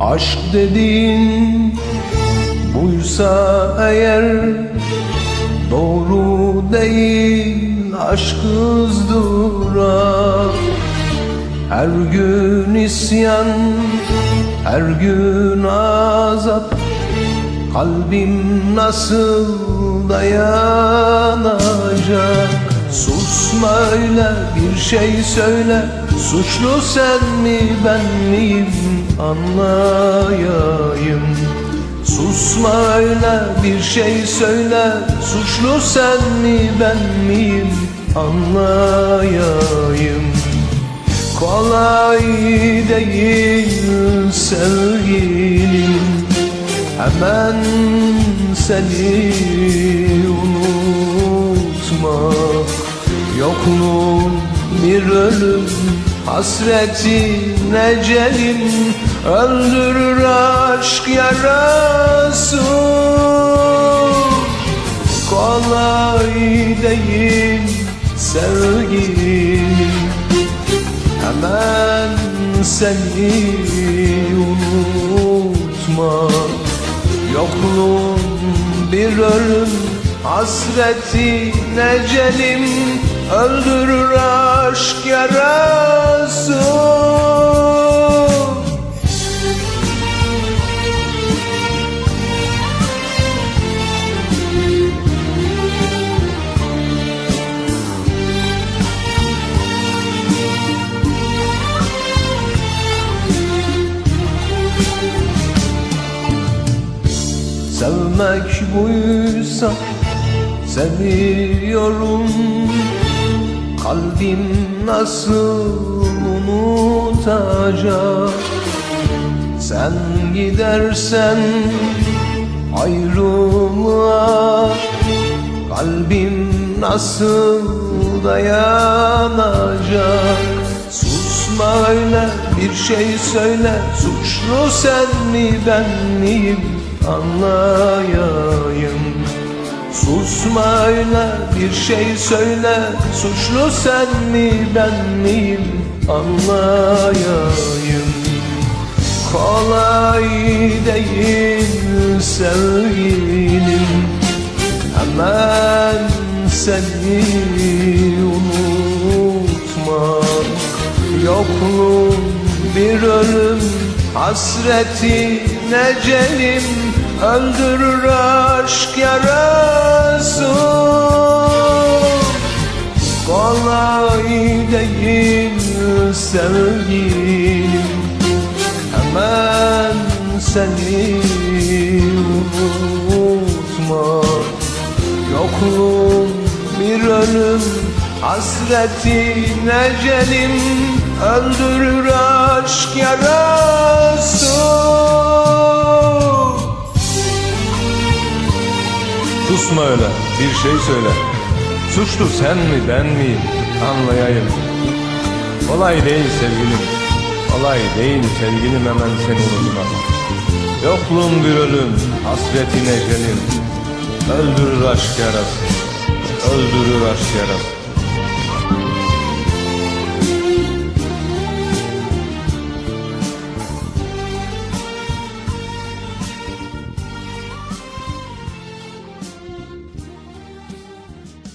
Aşk dediğin buysa eğer Doğru değil aşk ızdırap Her gün isyan, her gün azap Kalbim nasıl dayanacak? Susma öyle bir şey söyle Suçlu sen mi ben miyim? Anlayayım. Susma öyle bir şey söyle. Suçlu sen mi ben miyim? Anlayayım. Kolay değil sevgilim. Hemen seni unutmak Yokluğun bir ölüm Hasretin ecelim Öldürür aşk yarası. Kolay değil sevgilim Hemen seni unutmak Yokluğun bir ölüm. Hasretin ecelim Öldürür aşk yarası Sevmek buysa seviyorum. Kalbim nasıl unutacak? Sen gidersen ayrılığa Kalbim nasıl dayanacak? Susma öyle bir şey söyle. Suçlu sen mi ben miyim anlayayım. Susma öyle bir şey söyle Suçlu sen mi ben miyim? Anlayayım. Kolay değil sevgilim Hemen seni unutmak Yokluğun bir ölüm Hasretin ecelim Öldürür aşk yarası. Kolay değil sevgilim Hemen seni unutmak Yokluğun bir ölüm Hasretin ecelim Öldürür aşk yarası Susma öyle bir şey söyle. Suçlu sen mi ben miyim? Anlayayım. Kolay değil sevgilim. Kolay değil sevgilim hemen seni unutmak Yokluğun bir ölüm hasretin ecelim Öldürür aşk yarası Öldürür aşk yarası